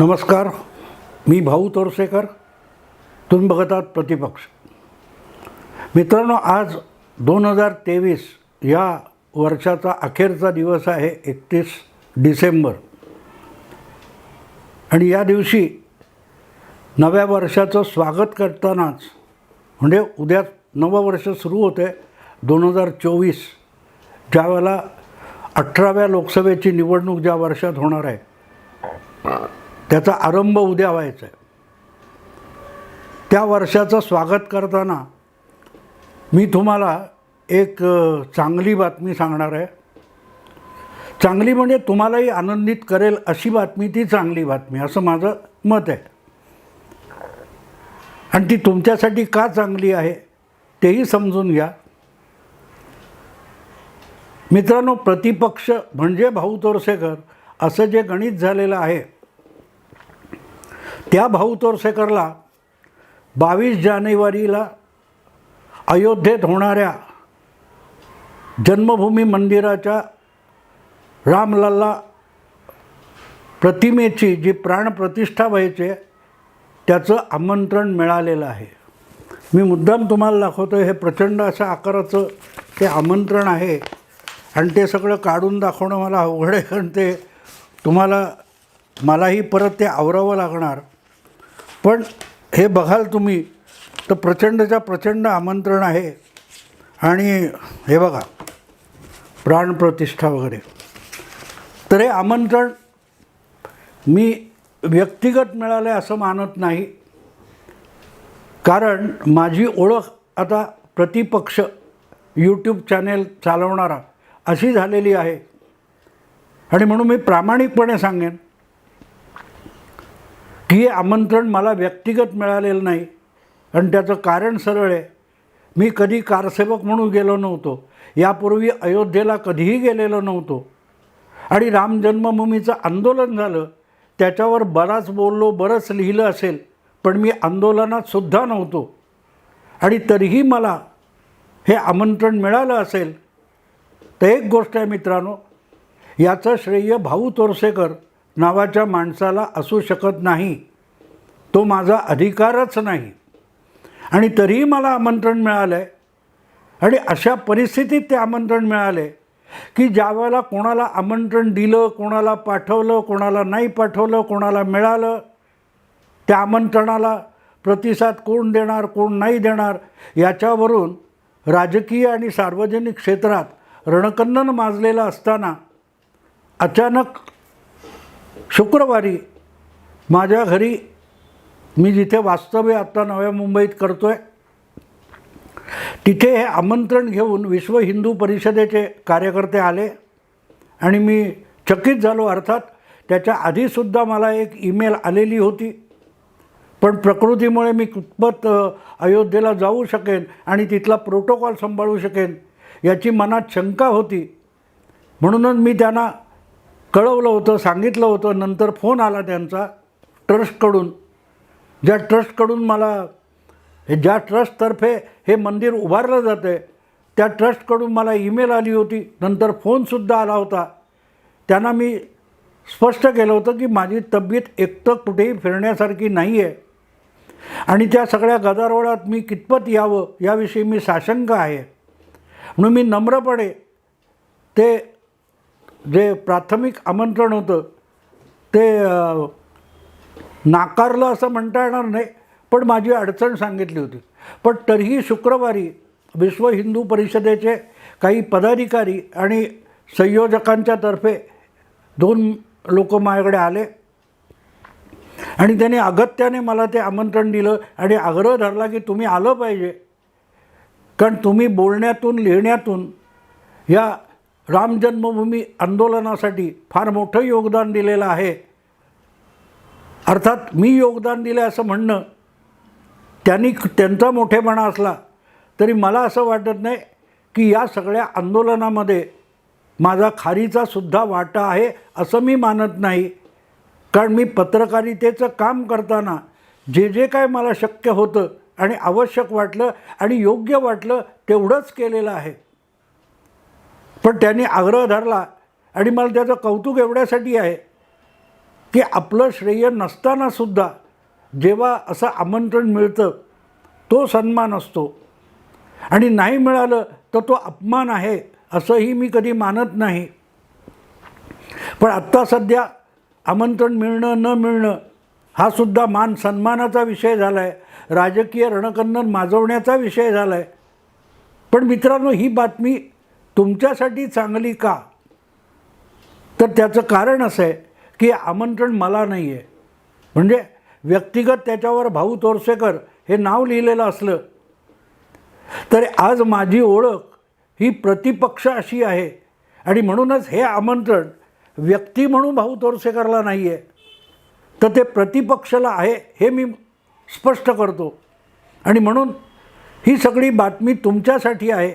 नमस्कार मी भाऊ तोरसेकर तुम्ही बघत आहात प्रतिपक्ष. मित्रांनो आज दोन हजार तेवीस या वर्षाचा अखेरचा दिवस आहे एकतीस डिसेंबर. आणि या दिवशी नव्या वर्षाचं स्वागत करतानाच म्हणजे उद्या नवं वर्ष सुरू होते दोन हजार चोवीस. ज्यावेळेला अठराव्या लोकसभेची निवडणूक ज्या वर्षात होणार आहे त्याचा आरंभ उद्या व्हायचा आहे. त्या वर्षाचं स्वागत करताना मी तुम्हाला एक चांगली बातमी सांगणार आहे. चांगली म्हणजे तुम्हालाही आनंदित करेल अशी बातमी ती चांगली बातमी असं माझं मत आहे. आणि ती तुमच्यासाठी का चांगली आहे तेही समजून घ्या. मित्रांनो प्रतिपक्ष म्हणजे भाऊ तोरसेकर असं जे गणित झालेलं आहे त्या भाऊ तोरसेकरला बावीस जानेवारीला अयोध्येत होणाऱ्या जन्मभूमी मंदिराच्या रामलल्ला प्रतिमेची जी प्राणप्रतिष्ठा व्हायची आहे, त्याचं आमंत्रण मिळालेलं आहे. मी मुद्दाम तुम्हाला दाखवतो हे प्रचंड अशा आकाराचं ते आमंत्रण आहे. आणि ते सगळं काढून दाखवणं मला अवघड आहे कारण ते तुम्हाला मलाही परत ते आवरावं लागणार. पण हे बघाल तुम्ही तर प्रचंडच्या प्रचंड आमंत्रण आहे. आणि हे बघा प्राणप्रतिष्ठा वगैरे. तर हे आमंत्रण मी व्यक्तिगत मिळालं असं मानत नाही. कारण माझी ओळख आता प्रतिपक्ष यूट्यूब चॅनेल चालवणारा अशी झालेली आहे. आणि म्हणून मी प्रामाणिकपणे सांगेन की आमंत्रण मला व्यक्तिगत मिळालेलं नाही. आणि त्याचं कारण सरळ आहे. मी कधी कारसेवक म्हणून गेलो नव्हतो. यापूर्वी अयोध्येला कधीही गेलेलो नव्हतो. आणि राम जन्मभूमीचं आंदोलन झालं. त्याच्यावर बराच बोललो बरंच लिहिलं असेल. पण मी आंदोलनात सुद्धा नव्हतो. आणि तरीही मला हे आमंत्रण मिळालं असेल तर एक गोष्ट आहे मित्रांनो याचं श्रेय भाऊ तोरसेकर नावाच्या माणसाला असू शकत नाही. तो माझा अधिकारच नाही. आणि तरीही मला आमंत्रण मिळालं आहे आणि अशा परिस्थितीत ते आमंत्रण मिळाले की ज्यावेळेला कोणाला आमंत्रण दिलं कोणाला पाठवलं कोणाला नाही पाठवलं कोणाला मिळालं त्या आमंत्रणाला प्रतिसाद कोण देणार कोण नाही देणार याच्यावरून राजकीय आणि सार्वजनिक क्षेत्रात रणकंदन माजलेलं असताना अचानक शुक्रवारी माझ्या घरी मी जिथे वास्तव्य आत्ता नव्या मुंबईत करतो आहे तिथे हे आमंत्रण घेऊन विश्व हिंदू परिषदेचे कार्यकर्ते आले आणि मी चकित झालो. अर्थात त्याच्या आधीसुद्धा मला एक ईमेल आलेली होती पण प्रकृतीमुळे मी कितपत अयोध्येला जाऊ शकेन आणि तिथला प्रोटोकॉल सांभाळू शकेन याची मनात शंका होती. म्हणूनच मी त्यांना कळवलं होतं सांगितलं होतं. नंतर फोन आला त्यांचा ट्रस्टकडून. ज्या ट्रस्टकडून मला हे ज्या ट्रस्टतर्फे हे मंदिर उभारलं जातं आहे त्या ट्रस्टकडून मला ईमेल आली होती. नंतर फोनसुद्धा आला होता. त्यांना मी स्पष्ट केलं होतं की माझी तब्येत एकतर कुठेही फिरण्यासारखी नाही आहे आणि त्या सगळ्या गदारोळात मी कितपत यावं याविषयी मी साशंक आहे. म्हणून मी नम्रपणे ते जे प्राथमिक आमंत्रण होतं ते नाकारलं असं म्हणता येणार नाही पण माझी अडचण सांगितली होती. पण तरीही शुक्रवारी विश्व हिंदू परिषदेचे काही पदाधिकारी आणि संयोजकांच्या तर्फे दोन लोक माझ्याकडे आले. आणि त्याने अगत्याने मला ते आमंत्रण दिलं आणि आग्रह धरला की तुम्ही आलं पाहिजे. कारण तुम्ही बोलण्यातून लिहिण्यातून या राम जन्मभूमी आंदोलनासाठी फार मोठं योगदान दिलेलं आहे. अर्थात मी योगदान दिलं असं म्हणणं त्यांनी त्यांचा मोठेपणा असला तरी मला असं वाटत नाही की या सगळ्या आंदोलनामध्ये माझा खारीचा सुद्धा वाटा आहे असं मी मानत नाही. कारण मी पत्रकारितेचं काम करताना जे जे काय मला शक्य होतं आणि आवश्यक वाटलं आणि योग्य वाटलं तेवढंच केलेलं आहे. पण त्यांनी आग्रह धरला आणि मला त्याचं कौतुक एवढ्यासाठी आहे की आपलं श्रेय नसतानासुद्धा जेव्हा असं आमंत्रण मिळतं तो सन्मान असतो. आणि नाही मिळालं तर तो अपमान आहे असंही मी कधी मानत नाही. पण आत्ता सध्या आमंत्रण मिळणं न मिळणं हा सुद्धा मान सन्मानाचा विषय झाला आहे राजकीय रणकंदन माजवण्याचा विषय झाला आहे पण मित्रांनो ही बातमी तुमच्यासाठी चांगली का? तर त्याचं कारण असं आहे. की आमंत्रण मला नाही आहे म्हणजे व्यक्तिगत त्याच्यावर भाऊ तोरसेकर हे नाव लिहिलेलं असलं तर आज माझी ओळख ही प्रतिपक्ष अशी आहे. आणि म्हणूनच हे आमंत्रण व्यक्ती म्हणून भाऊ तोरसेकरला नाही आहे तर ते प्रतिपक्षला आहे हे मी स्पष्ट करतो. आणि म्हणून ही सगळी बातमी तुमच्यासाठी आहे.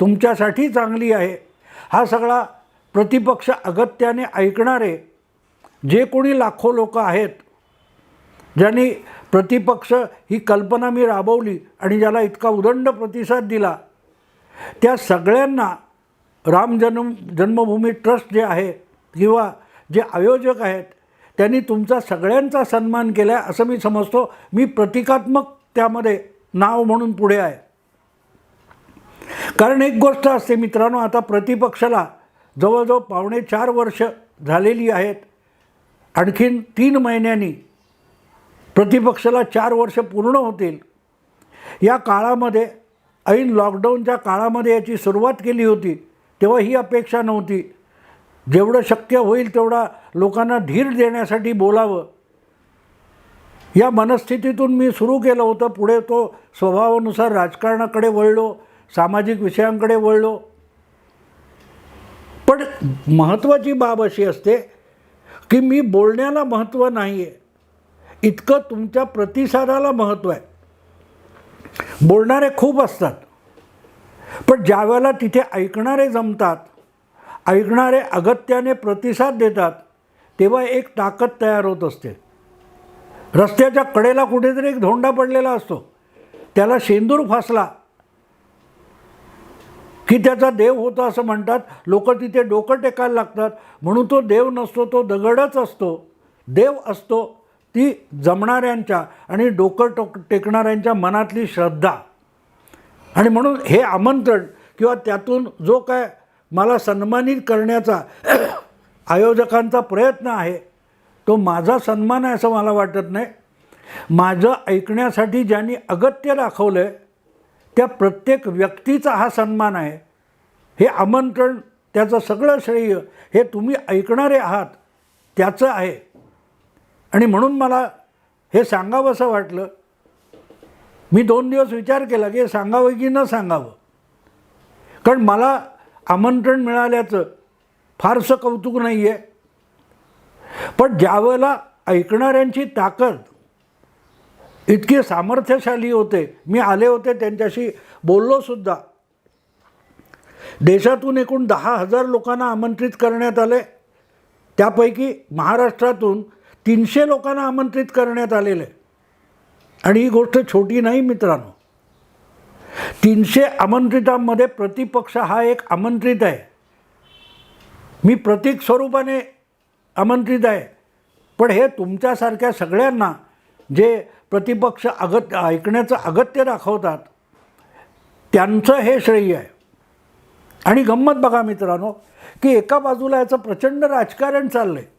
तुमच्यासाठी चांगली आहे. हा सगळा प्रतिपक्ष अगत्याने ऐकणारे जे कोणी लाखो लोक आहेत ज्यांनी प्रतिपक्ष ही कल्पना मी राबवली आणि ज्याला इतका उदंड प्रतिसाद दिला त्या सगळ्यांना राम जन्म जन्मभूमी ट्रस्ट जे आहे किंवा जे आयोजक आहेत त्यांनी तुमचा सगळ्यांचा सन्मान केला आहे असं मी समजतो. मी प्रतिकात्मक त्यामध्ये नाव म्हणून पुढे आहे. कारण एक गोष्ट असते मित्रांनो आता प्रतिपक्षाला जवळजवळ पावणे चार वर्ष झालेली आहेत. आणखीन तीन महिन्यांनी प्रतिपक्षाला चार वर्ष पूर्ण होतील. या काळामध्ये ऐन लॉकडाऊनच्या काळामध्ये याची सुरुवात केली होती तेव्हा ही अपेक्षा नव्हती. जेवढं शक्य होईल तेवढा लोकांना धीर देण्यासाठी बोलावं. या मनस्थितीतून मी सुरू केलं होतं. पुढे तो स्वभावानुसार राजकारणाकडे वळलो सामाजिक विषयांकडे वळलो. पण महत्त्वाची बाब अशी असते की मी बोलण्याला महत्त्व नाही आहे इतकं तुमच्या प्रतिसादाला महत्त्व आहे. बोलणारे खूप असतात. पण ज्या वेळेला तिथे ऐकणारे जमतात ऐकणारे अगत्याने प्रतिसाद देतात तेव्हा एक ताकद तयार होत असते. रस्त्याच्या कडेला कुठेतरी एक धोंडा पडलेला असतो. त्याला शेंदूर फासला की त्याचा देव होता असं म्हणतात. लोक तिथे डोकं टेकायला लागतात. म्हणून तो देव नसतो तो दगडच असतो. देव असतो ती जमणाऱ्यांच्या आणि डोकं टोक टेकणाऱ्यांच्या मनातली श्रद्धा. आणि म्हणून हे आमंत्रण किंवा त्यातून जो काय मला सन्मानित करण्याचा आयोजकांचा प्रयत्न आहे तो माझा सन्मान आहे असं मला वाटत नाही. माझं ऐकण्यासाठी ज्यांनी अगत्य दाखवलं आहे त्या प्रत्येक व्यक्तीचा हा सन्मान आहे. हे आमंत्रण त्याचं सगळं श्रेय हे तुम्ही ऐकणारे आहात त्याचं आहे. आणि म्हणून मला हे सांगावंसं वाटलं. मी दोन दिवस विचार केला की हे सांगावं की न सांगावं. कारण मला आमंत्रण मिळाल्याचं फारसं कौतुक नाही आहे पण ज्यावेळेला ऐकणाऱ्यांची ताकद इतके सामर्थ्यशाली होते. मी आले होते त्यांच्याशी बोललोसुद्धा देशातून एकूण दहा हजार लोकांना आमंत्रित करण्यात आले. त्यापैकी महाराष्ट्रातून तीनशे लोकांना आमंत्रित करण्यात आलेले. आणि ही गोष्ट छोटी नाही मित्रांनो. तीनशे आमंत्रितांमध्ये प्रतिपक्ष हा एक आमंत्रित आहे. मी प्रतीक स्वरूपाने आमंत्रित आहे. पण हे तुमच्यासारख्या सगळ्यांना जे प्रतिपक्ष अगत्य ऐकण्याचं अगत्य दाखवतात. त्यांचं हे श्रेय आहे. आणि गंमत बघा मित्रांनो की एका बाजूला याचं प्रचंड राजकारण चाललं आहे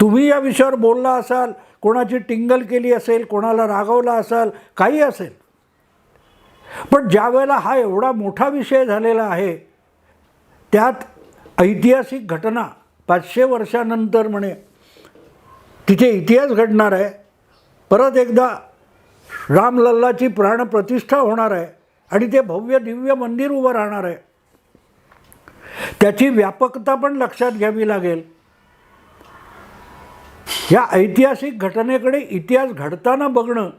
तुम्ही या विषयावर बोलला असाल कोणाची टिंगल केली असेल कोणाला रागवला असाल काही असेल. पण ज्या वेळेला हा एवढा मोठा विषय झालेला आहे त्यात ऐतिहासिक घटना पाचशे वर्षानंतर म्हणे तिथे इतिहास घडणार आहे. परत एकदा रामलल्लाची प्राणप्रतिष्ठा होणार आहे आणि ते भव्य दिव्य मंदिर उभं राहणार आहे. त्याची व्यापकता पण लक्षात घ्यावी लागेल. या ऐतिहासिक घटनेकडे इतिहास घडताना बघणं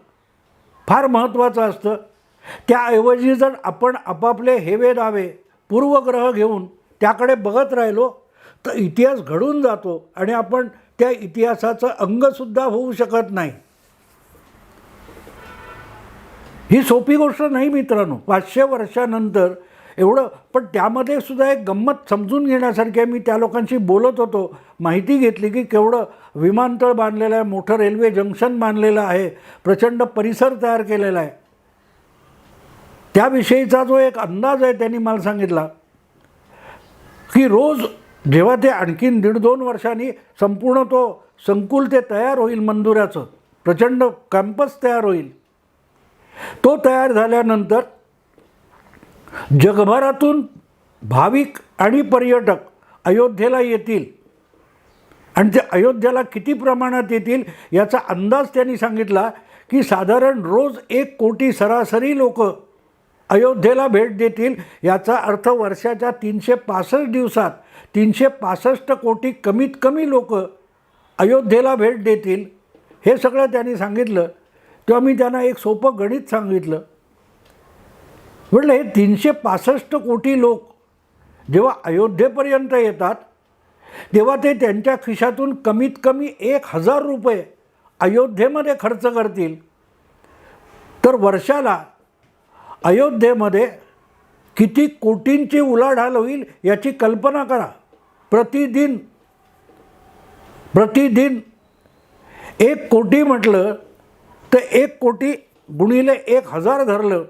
फार महत्त्वाचं असतं. त्याऐवजी जर आपण आपापले हेवे दावे पूर्वग्रह घेऊन त्याकडे बघत राहिलो तर इतिहास घडून जातो आणि आपण त्या इतिहासाचं अंगसुद्धा होऊ शकत नाही. ही सोपी गोष्ट नाही मित्रांनो. पाचशे वर्षानंतर एवढं पण त्यामध्ये सुद्धा एक गंमत समजून घेण्यासारखी आहे. मी त्या लोकांशी बोलत होतो माहिती घेतली की केवढं विमानतळ बांधलेलं आहे मोठं रेल्वे जंक्शन बांधलेलं आहे प्रचंड परिसर तयार केलेला आहे. त्याविषयीचा जो एक अंदाज आहे त्यांनी मला सांगितला की रोज जेव्हा ते आणखीन दीड दोन वर्षांनी संपूर्ण तो संकुल ते तयार होईल मंदुराचं प्रचंड कॅम्पस तयार होईल. तो तयार झाल्यानंतर जगभरातून भाविक आणि पर्यटक अयोध्येला येतील. आणि ते अयोध्येला किती प्रमाणात येतील याचा अंदाज त्यांनी सांगितला की साधारण रोज एक कोटी सरासरी लोक अयोध्येला भेट देतील. याचा अर्थ वर्षाच्या तीनशे पासष्ट दिवसात तीनशे पासष्ट कोटी कमीत कमी लोक अयोध्येला भेट देतील. हे सगळं त्यांनी सांगितलं. तेव्हा मी त्यांना एक सोपं गणित सांगितलं. म्हटलं हे तीनशे पासष्ट कोटी लोक जेव्हा अयोध्येपर्यंत येतात तेव्हा ते त्यांच्या खिशातून कमीत कमी एक हजार रुपये अयोध्येमध्ये खर्च करतील. तर वर्षाला अयोध्येमध्ये किती कोटींची उलाढाल होईल याची कल्पना करा. प्रतिदिन प्रतिदिन एक कोटी म्हटलं तर एक कोटी गुणिले एक हजार धरलं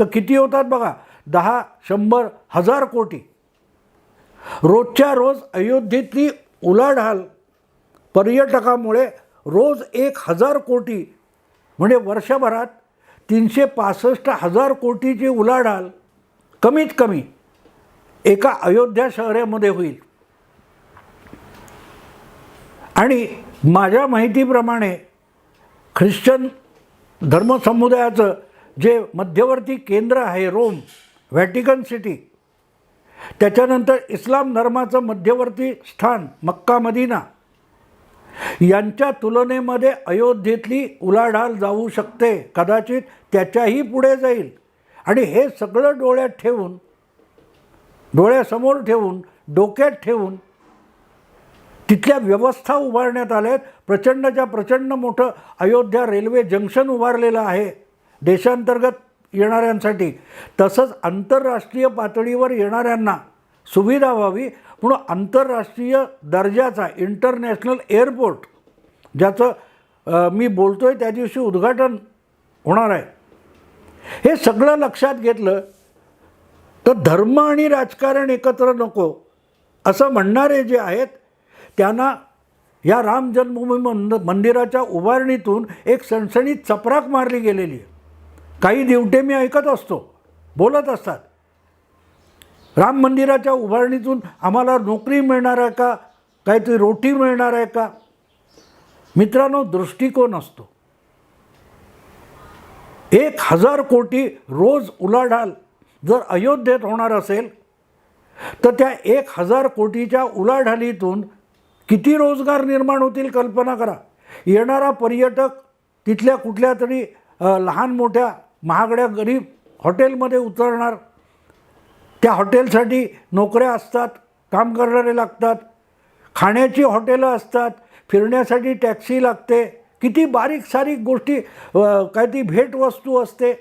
तर किती होतात बघा? दहा शंभर हजार कोटी. रोजच्या रोज अयोध्येतली उलाढाल पर्यटकामुळे रोज एक हजार कोटी. म्हणजे वर्षभरात तीनशे पासष्ट हजार कोटीची उलाढाल कमीत कमी एका अयोध्या शहरामध्ये होईल. आणि माझ्या माहितीप्रमाणे ख्रिश्चन धर्मसमुदायाचं जे मध्यवर्ती केंद्र आहे रोम व्हॅटिकन सिटी त्याच्यानंतर इस्लाम धर्माचं मध्यवर्ती स्थान मक्का मदिना यांच्या तुलनेमध्ये अयोध्येतली उलाढाल जाऊ शकते कदाचित त्याच्याही पुढे जाईल. आणि हे सगळं डोळ्यात ठेवून डोळ्यासमोर ठेवून डोक्यात ठेवून तिथल्या व्यवस्था उभारण्यात आल्या आहेत प्रचंडच्या प्रचंड मोठं अयोध्या रेल्वे जंक्शन उभारलेलं आहे देशांतर्गत येणाऱ्यांसाठी तसंच आंतरराष्ट्रीय पातळीवर येणाऱ्यांना सुविधा व्हावी म्हणून आंतरराष्ट्रीय दर्जाचा इंटरनॅशनल एअरपोर्ट ज्याचं मी बोलतो आहे त्या दिवशी उद्घाटन होणार आहे. हे सगळं लक्षात घेतलं तर धर्म आणि राजकारण एकत्र नको असं म्हणणारे जे आहेत त्यांना या राम जन्मभूमी मंद मंदिराच्या उभारणीतून एक सणसणीत चपराक मारली गेलेली आहे. काही दिवटे मी ऐकत असतो बोलत असतात. राम मंदिराच्या उभारणीतून आम्हाला नोकरी मिळणार आहे का? काहीतरी रोटी मिळणार आहे का? मित्रांनो दृष्टिकोन असतो. एक हजार कोटी रोज उलाढाल जर अयोध्येत होणार असेल तर त्या एक हजार कोटीच्या उलाढालीतून किती रोजगार निर्माण होतील कल्पना करा. येणारा पर्यटक तिथल्या कुठल्या तरी लहान मोठ्या महागड्या गरीब हॉटेलमध्ये उतरणार. त्या हॉटेलसाठी नोकऱ्या असतात काम करणारे लागतात. खाण्याची हॉटेलं असतात फिरण्यासाठी टॅक्सी लागते. किती बारीक सारीक गोष्टी काय ती भेटवस्तू असते.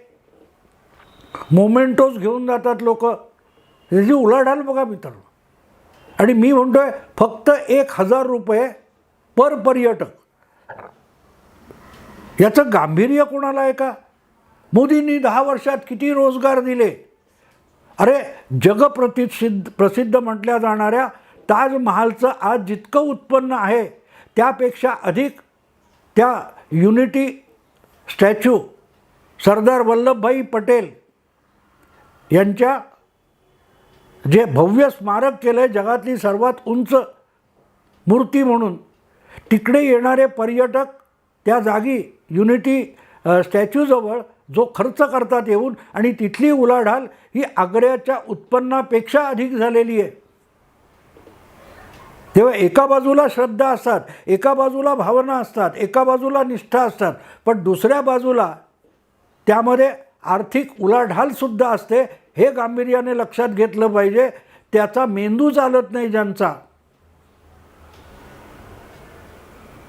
मोमेंटोज घेऊन जातात लोक. त्याची उलाढाल बघा मित्रांनो. आणि मी म्हणतोय फक्त एक हजार रुपये पर पर्यटक. याचं गांभीर्य कोणाला आहे का? मोदींनी दहा वर्षात किती रोजगार दिले? अरे जगप्रतिसिद्ध प्रसिद्ध म्हटल्या जाणाऱ्या ताजमहालचं आज जितकं उत्पन्न आहे त्यापेक्षा अधिक त्या युनिटी स्टॅच्यू सरदार वल्लभभाई पटेल यांच्या जे भव्य स्मारक केलं आहे जगातली सर्वात उंच मूर्ती म्हणून तिकडे येणारे पर्यटक त्या जागी युनिटी स्टॅच्यूजवळ जो खर्च करतात येऊन आणि तिथली उलाढाल ही आग्र्याच्या उत्पन्नापेक्षा अधिक झालेली आहे. तेव्हा एका बाजूला श्रद्धा असतात एका बाजूला भावना असतात एका बाजूला निष्ठा असतात पण दुसऱ्या बाजूला त्यामध्ये आर्थिक उलाढालसुद्धा असते हे गांभीर्याने लक्षात घेतलं पाहिजे त्याचा मेंदू चालत नाही ज्यांचा.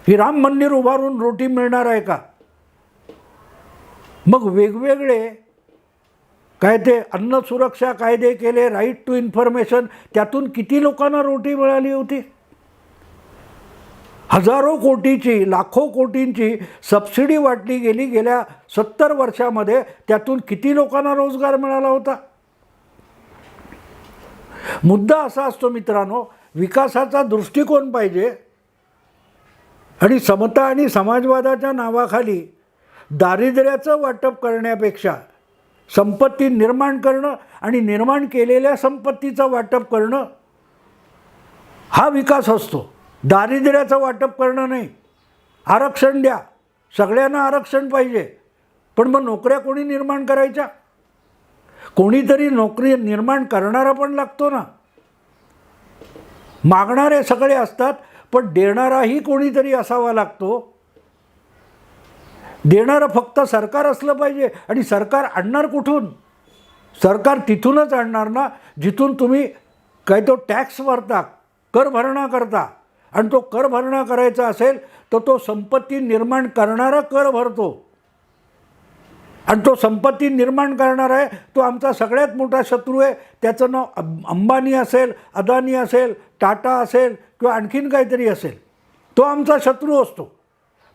ही राम मंदिर उभारून रोटी मिळणार आहे का? मग वेगवेगळे काय ते अन्न सुरक्षा कायदे केले राईट टू इन्फॉर्मेशन त्यातून किती लोकांना रोटी मिळाली होती? हजारो कोटीची लाखो कोटींची सबसिडी वाटली गेली गेल्या सत्तर वर्षामध्ये त्यातून किती लोकांना रोजगार मिळाला होता? मुद्दा असा असतो मित्रांनो विकासाचा दृष्टिकोन पाहिजे. आणि समता आणि समाजवादाच्या नावाखाली दारिद्र्याचं वाटप करण्यापेक्षा संपत्ती निर्माण करणं आणि निर्माण केलेल्या संपत्तीचं वाटप करणं हा विकास असतो. दारिद्र्याचं वाटप करणं नाही. आरक्षण द्या. सगळ्यांना आरक्षण पाहिजे. पण मग नोकऱ्या कोणी निर्माण करायच्या? कोणीतरी नोकरी निर्माण करणारा पण लागतो ना. मागणारे सगळे असतात पण देणाराही कोणीतरी असावा लागतो. देणारं फक्त सरकार असलं पाहिजे आणि सरकार आणणार कुठून? सरकार तिथूनच आणणार ना जिथून तुम्ही काय तो टॅक्स भरता कर भरणा करता. आणि तो कर भरणा करायचा असेल तर तो संपत्ती निर्माण करणारा कर भरतो. आणि तो संपत्ती निर्माण करणार आहे तो आमचा सगळ्यात मोठा शत्रू आहे. त्याचं नाव अंबानी असेल अदानी असेल टाटा असेल किंवा आणखीन काहीतरी असेल. तो आमचा शत्रू असतो.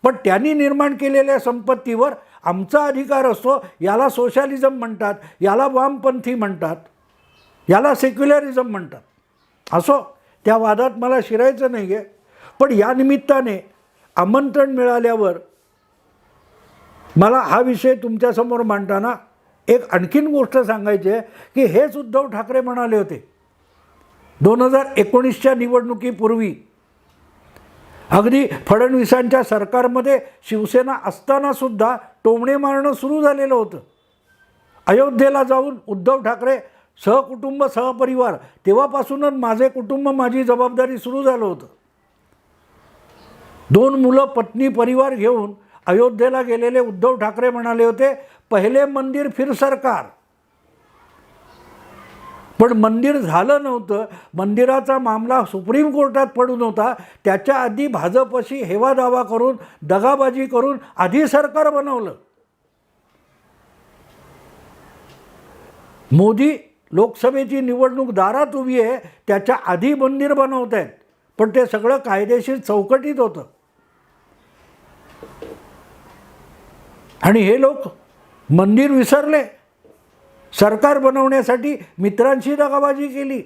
पण त्यांनी निर्माण केलेल्या संपत्तीवर आमचा अधिकार असतो. याला सोशॅलिझम म्हणतात याला वामपंथी म्हणतात याला सेक्युलरिझम म्हणतात. असो त्या वादात मला शिरायचं नाही आहे पण या निमित्ताने आमंत्रण मिळाल्यावर मला हा विषय तुमच्यासमोर मांडताना एक आणखीन गोष्ट सांगायची आहे की हेच उद्धव ठाकरे म्हणाले होते दोन हजार एकोणीसच्या निवडणुकीपूर्वी अगदी फडणवीसांच्या सरकारमध्ये शिवसेना असतानासुद्धा टोमणे मारणं सुरू झालेलं होतं. अयोध्येला जाऊन उद्धव ठाकरे सहकुटुंब सहपरिवार तेव्हापासूनच माझे कुटुंब माझी जबाबदारी सुरू झालं होतं. दोन मुलं पत्नी परिवार घेऊन अयोध्येला गेलेले उद्धव ठाकरे म्हणाले होते पहिले मंदिर फिर सरकार. पण मंदिर झालं नव्हतं. मंदिराचा मामला सुप्रीम कोर्टात पडून होता त्याच्या आधी भाजपशी हेवा दावा करून दगाबाजी करून आधी सरकार बनवलं. मोदी लोकसभेची निवडणूक दारात उभी आहे त्याच्या आधी मंदिर बनवत आहेत पण ते सगळं कायदेशीर चौकटीत होतं. आणि हे लोक मंदिर विसरले. सरकार बनवण्यासाठी मित्रांशी दगाबाजी केली.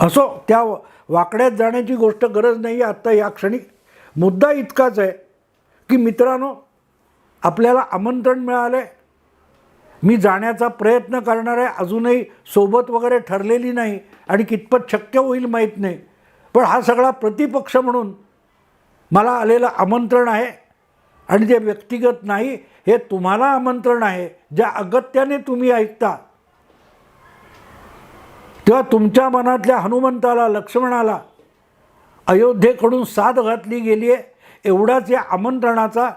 असो त्या वाकड्यात जाण्याची गोष्ट गरज नाही आहे. आत्ता या क्षणी मुद्दा इतकाच आहे की मित्रांनो आपल्याला आमंत्रण मिळालं आहे मी जाण्याचा प्रयत्न करणार आहे. अजूनही सोबत वगैरे ठरलेली नाही आणि कितपत शक्य होईल माहीत नाही. पण हा सगळा प्रतिपक्ष म्हणून मला आलेलं आमंत्रण आहे. आणि जे व्यक्तिगत नाही हे तुम्हाला आमंत्रण आहे ज्या अगत्याने तुम्ही ऐकता. तेव्हा तुमच्या मनातल्या हनुमंताला लक्ष्मणाला अयोध्येकडून साथ घातली गेली आहे एवढाच या आमंत्रणाचा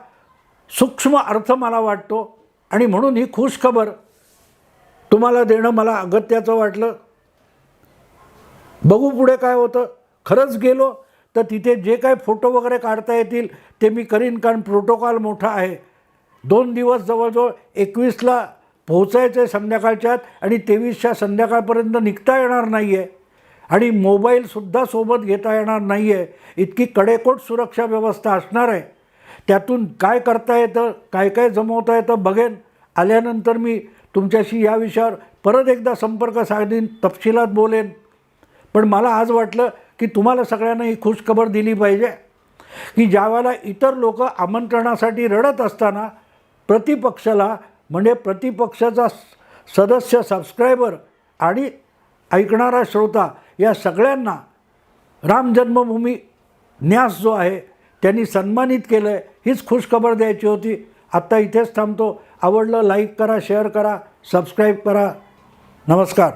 सूक्ष्म अर्थ मला वाटतो. आणि म्हणून ही खुश खबर तुम्हाला देणं मला अगत्याचं वाटलं. बघू पुढे काय होतं. खरंच गेलो तर तिथे जे काही फोटो वगैरे काढता येतील ते मी करीन कारण प्रोटोकॉल मोठा आहे. दोन दिवस जवळजवळ एकवीसला पोहोचायचं आहे संध्याकाळच्यात आणि तेवीसच्या संध्याकाळपर्यंत निघता येणार नाही आहे आणि मोबाईलसुद्धा सोबत घेता येणार नाही आहे इतकी कडेकोट सुरक्षा व्यवस्था असणार आहे. त्यातून काय करता येतं काय काय जमवता येतं बघेन. आल्यानंतर मी तुमच्याशी या विषयावर परत एकदा संपर्क साधीन तपशिलात बोलेन. पण मला आज वाटलं की तुम्हाला सगळ्यांना ही खुशखबर दिली पाहिजे. की ज्यावेळेला इतर लोक आमंत्रणासाठी रडत असताना प्रतिपक्षाला म्हणजे प्रतिपक्षाचा स- सदस्य सबस्क्रायबर आणि ऐकणारा श्रोता या सगळ्यांना राम जन्मभूमी न्यास जो आहे त्यांनी सन्मानित केलं आहे हीच खुशखबर द्यायची होती. आत्ता इथेच थांबतो. आवडलं लाईक करा शेअर करा सबस्क्राईब करा. नमस्कार.